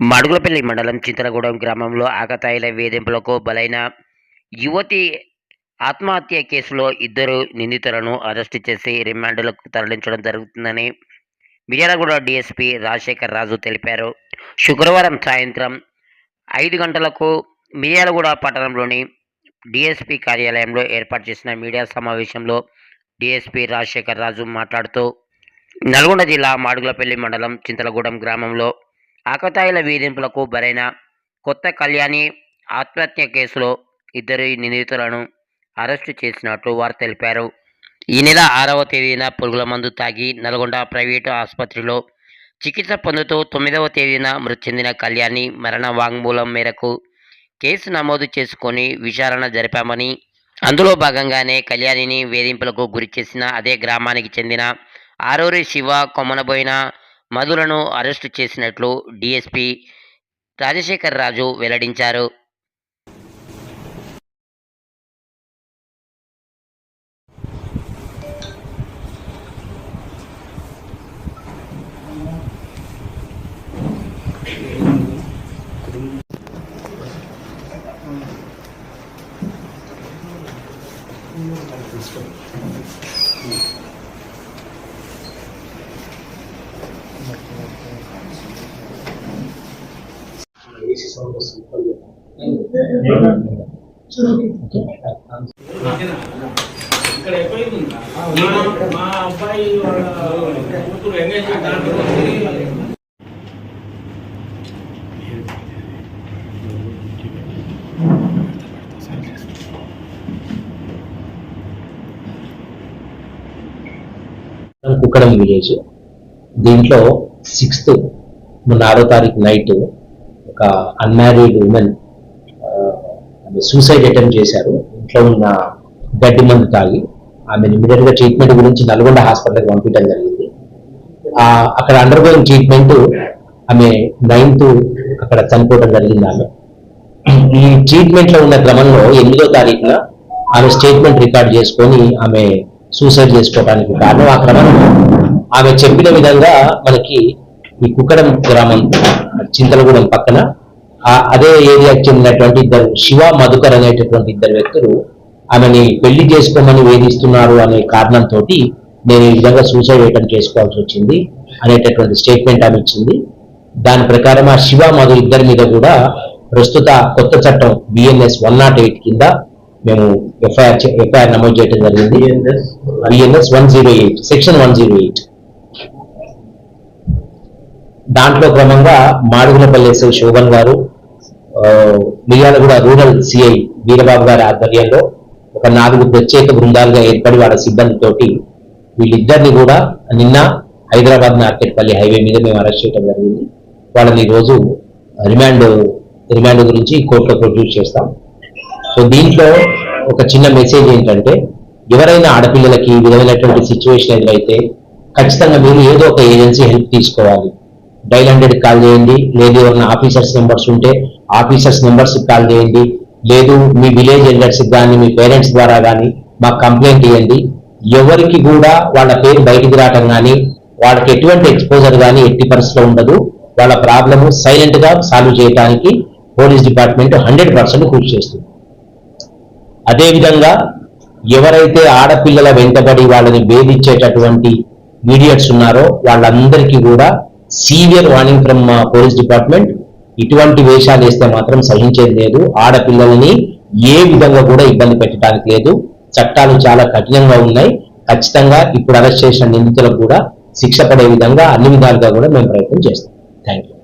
మడుగులపల్లి మండలం చింతలగూడెం గ్రామంలో ఆకతాయిల వేధింపులకు బలైన యువతి ఆత్మహత్య కేసులో ఇద్దరు నిందితులను అరెస్టు చేసి రిమాండ్లకు తరలించడం జరుగుతుందని మిర్యాలగూడ డీఎస్పీ రాజశేఖర్ రాజు తెలిపారు. శుక్రవారం సాయంత్రం ఐదు గంటలకు మిర్యాలగూడ పట్టణంలోని డీఎస్పీ కార్యాలయంలో ఏర్పాటు చేసిన మీడియా సమావేశంలో డీఎస్పీ రాజశేఖర్ రాజు మాట్లాడుతూ నల్గొండ జిల్లా మాడుగులపల్లి మండలం చింతలగూడెం గ్రామంలో ఆకతాయిల వేధింపులకు బరైన కొత్త కళ్యాణి ఆత్మహత్య కేసులో ఇద్దరు నిందితులను అరెస్టు చేసినట్లు వారు తెలిపారు. ఈ నెల ఆరవ తేదీన పురుగుల మందు తాగి నల్గొండ ప్రైవేటు ఆసుపత్రిలో చికిత్స పొందుతూ తొమ్మిదవ తేదీన మృతి చెందిన కళ్యాణి మరణ వాంగ్మూలం మేరకు కేసు నమోదు చేసుకొని విచారణ జరిపామని అందులో భాగంగానే కళ్యాణిని వేధింపులకు గురి చేసిన అదే గ్రామానికి చెందిన ఆరూరి శివ కొమ్మనబోయిన మధులను అరెస్టు చేసినట్లు డీఎస్పీ రాజశేఖర్ రాజు వెల్లడించారు ఇక్కడ ఎక్కడైంది మా- అబ్బాయి కూతురు ఎంగేజ్మెంట్ దాంట్లో కుక్కడం విలేజ్. దీంట్లో సిక్స్త్ మొన్న ఆరో తారీఖు నైట్ ఒక అన్మ్యారీడ్ ఉమెన్ సూసైడ్ అటెంప్ట్ చేశారు. ఇంట్లో ఉన్న గడ్డి మందు తాగి ఆమె ఇమీడియట్గా ట్రీట్మెంట్ గురించి నల్గొండ హాస్పిటల్కి పంపించడం జరిగింది. ఆ, అక్కడ అండర్ గోయింగ్ ట్రీట్మెంట్ ఆమె నైన్త్ అక్కడ చనిపోవడం జరిగింది ఆమె. ఈ ట్రీట్మెంట్లో ఉన్న క్రమంలో ఎనిమిదో తారీఖున ఆమె స్టేట్మెంట్ రికార్డ్ చేసుకొని ఆమె సూసైడ్ చేసుకోవడానికి కారణం ఆ క్రమంలో ఆమె చెప్పిన విధంగా మనకి ఈ కుక్కడం గ్రామం చింతలగూడెం పక్కన ఆ- అదే ఏరియాకి చెందినటువంటి ఇద్దరు శివ మధుకర్ అనేటటువంటి ఇద్దరు వ్యక్తులు ఆమెని పెళ్ళి చేసుకోమని వేధిస్తున్నారు అనే కారణంతో నేను ఈ విధంగా సూసైడ్ అటెంప్ట్ చేసుకోవాల్సి వచ్చింది అనేటటువంటి స్టేట్మెంట్ ఆమె ఇచ్చింది. దాని ప్రకారం ఆ శివ మధు ఇద్దరి మీద కూడా ప్రస్తుత కొత్త చట్టం బిఎన్ఎస్ వన్ నాట్ ఎయిట్ కింద మేము ఎఫ్ఐఆర్ ఎఫ్ఐఆర్ నమోదు చేయడం జరిగింది. BNS one zero eight section one zero eight. దాంట్లో క్రమంగా మాడుగులపల్లి ఎస్ఐ శోభన్ గారు ఆ, మిర్యాలగూడ రూరల్ సిఐ వీరబాబు గారి ఆధ్వర్యంలో ఒక నాలుగు ప్రత్యేక బృందాలుగా ఏర్పడి వాళ్ళ సిబ్బందితోటి వీళ్ళిద్దరిని కూడా నిన్న హైదరాబాద్ నార్కెట్పల్లి హైవే మీద మేము అరెస్ట్ చేయడం జరిగింది. వాళ్ళని ఈరోజు రిమాండ్ రిమాండ్ గురించి కోర్టులో ప్రొడ్యూస్ చేస్తాం. సో దీంట్లో ఒక చిన్న మెసేజ్ ఏంటంటే ఎవరైనా ఆడపిల్లలకి ఈ విధమైనటువంటి సిచ్యువేషన్ ఎదురైతే ఖచ్చితంగా మీరు ఏదో ఒక ఏజెన్సీ హెల్ప్ తీసుకోవాలి. డైల్ హండ్రెడ్ కాల్ చేయండి. లేదు ఎవరైనా ఆఫీసర్స్ నెంబర్స్ ఉంటే ఆఫీసర్స్ నెంబర్స్ కాల్ చేయండి. లేదు మీ విలేజ్ ఎల్డర్స్ కానీ మీ పేరెంట్స్ ద్వారా కానీ మాకు కంప్లైంట్ ఇవ్వండి ఎవరికి కూడా వాళ్ళ పేరు బయటికి రావటం కానీ వాళ్ళకి ఎటువంటి ఎక్స్పోజర్ కానీ ఎట్టి పరిస్థితిలో ఉండదు. వాళ్ళ ప్రాబ్లమ్ సైలెంట్గా సాల్వ్ చేయడానికి పోలీస్ డిపార్ట్మెంట్ హండ్రెడ్ పర్సెంట్ కృషి చేస్తుంది. అదేవిధంగా ఎవరైతే ఆడపిల్లల వెంటబడి వాళ్ళని వేధించేటటువంటి మీడియట్స్ ఉన్నారో వాళ్ళందరికీ కూడా severe warning from police department. ఇటువంటి వేషాలు వేస్తే మాత్రం సహించేది లేదు. ఆడపిల్లల్ని ఏ విధంగా కూడా ఇబ్బంది పెట్టడానికి లేదు. చట్టాలు చాలా కఠినంగా ఉన్నాయి. ఖచ్చితంగా ఇప్పుడు అరెస్ట్ చేసిన నిందితులకు కూడా శిక్ష పడే విధంగా అన్ని విధాలుగా కూడా మేము ప్రయత్నం చేస్తాం. Thank you